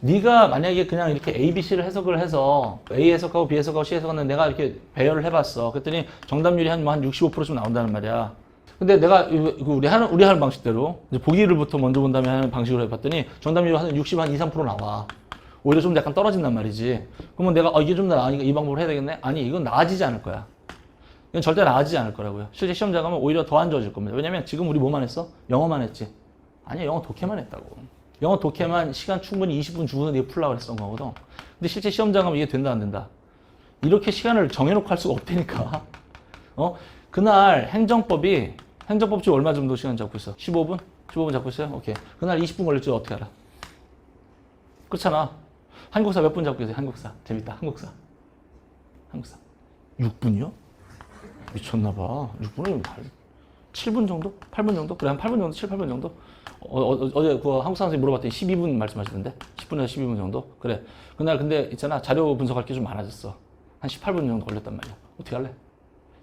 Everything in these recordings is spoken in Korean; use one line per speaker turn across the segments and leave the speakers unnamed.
네가 만약에 그냥 이렇게 A, B, C를 해석을 해서 A 해석하고 B 해석하고 C 해석하는 내가 이렇게 배열을 해봤어. 그랬더니 정답률이 한뭐한 65%쯤 나온다는 말이야. 근데 내가 이거 우리 하는 우리 하는 방식대로 보기를부터 먼저 본 다음에 하는 방식으로 해봤더니 정답률이 한 60, 한 2, 3% 나와. 오히려 좀 약간 떨어진단 말이지. 그러면 내가 어, 이게 좀더 나으니까 이 방법을 해야 되겠네? 아니 이건 나아지지 않을 거야. 이건 절대 나아지지 않을 거라고요. 실제 시험자 가면 오히려 더 안 좋아질 겁니다. 왜냐면 지금 우리 뭐만 했어? 영어만 했지. 아니야 영어 독해만 했다고. 영어 독해만 시간 충분히 20분 주고서 네가 풀라고 했던 거거든. 근데 실제 시험장 가면 이게 된다 안 된다. 이렇게 시간을 정해놓고 할 수가 없다니까. 어? 그날 행정법이 행정법 지금 얼마 정도 시간 잡고 있어? 15분? 15분 잡고 있어요? 오케이. 그날 20분 걸릴지 어떻게 알아? 그렇잖아. 한국사 몇 분 잡고 있어요? 한국사. 재밌다. 한국사. 한국사. 6분이요? 미쳤나 봐. 6분은 7분 정도? 8분 정도? 그래, 한 8분 정도? 7, 8분 정도? 어, 어, 어제 그 한국사 선생님 물어봤더니 12분 말씀하시던데? 10분에서 12분 정도? 그래. 그날 근데 있잖아. 자료 분석할 게 좀 많아졌어. 한 18분 정도 걸렸단 말이야. 어떻게 할래?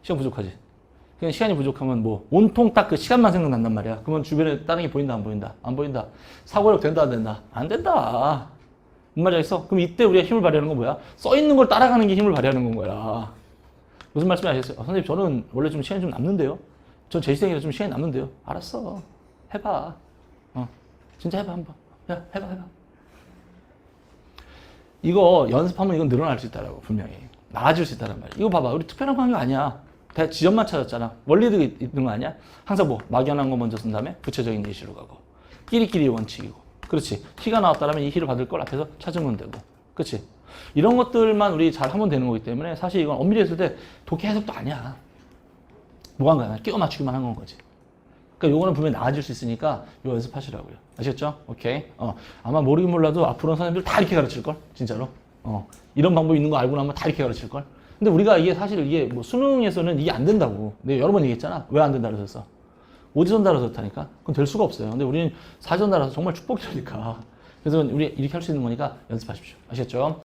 시간 부족하지? 그냥 시간이 부족하면 뭐 온통 딱 그 시간만 생각난단 말이야. 그러면 주변에 다른 게 보인다 안 보인다? 안 보인다. 사고력 된다 안 된다? 안 된다. 뭔 말이 있어? 그럼 이때 우리가 힘을 발휘하는 건 뭐야? 써 있는 걸 따라가는 게 힘을 발휘하는 건 거야. 무슨 말씀이 아시겠어요? 아, 선생님 저는 원래 좀 시간이 좀 남는데요. 전 재시생이라 좀 시간이 남는데요. 알았어. 해봐. 어. 진짜 해봐 한번. 야 해봐 해봐. 이거 연습하면 이건 늘어날 수 있다라고 분명히 나아질 수 있다는 말이야. 이거 봐봐. 우리 특별한 관계 아니야. 대 지점만 찾았잖아. 원리도 있는 거 아니야? 항상 뭐 막연한 거 먼저 쓴 다음에 구체적인 예시로 가고 끼리끼리 원칙이고 그렇지. 키가 나왔다면 이 키를 받을 걸 앞에서 찾으면 되고 그렇지. 이런 것들만 우리 잘 하면 되는 거기 때문에 사실 이건 엄밀히 했을 때 독해 해석도 아니야. 거야? 끼워 맞추기만 한 건 거지. 그러니까 요거는 분명히 나아질 수 있으니까 요 연습하시라고요. 아셨죠? 오케이. 어, 아마 모르긴 몰라도 앞으로 선생님들 다 이렇게 가르칠 걸. 진짜로. 어, 이런 방법이 있는 거 알고 나면 다 이렇게 가르칠 걸. 근데 우리가 이게 사실 이게 뭐 수능에서는 이게 안 된다고. 내가 여러 번 얘기했잖아. 왜 안 된다 그랬었어. 오디션 달아서 그렇다니까. 그건 될 수가 없어요. 근데 우리는 사전 달아서 정말 축복이니까. 그래서 우리 이렇게 할 수 있는 거니까 연습하십시오. 아셨죠?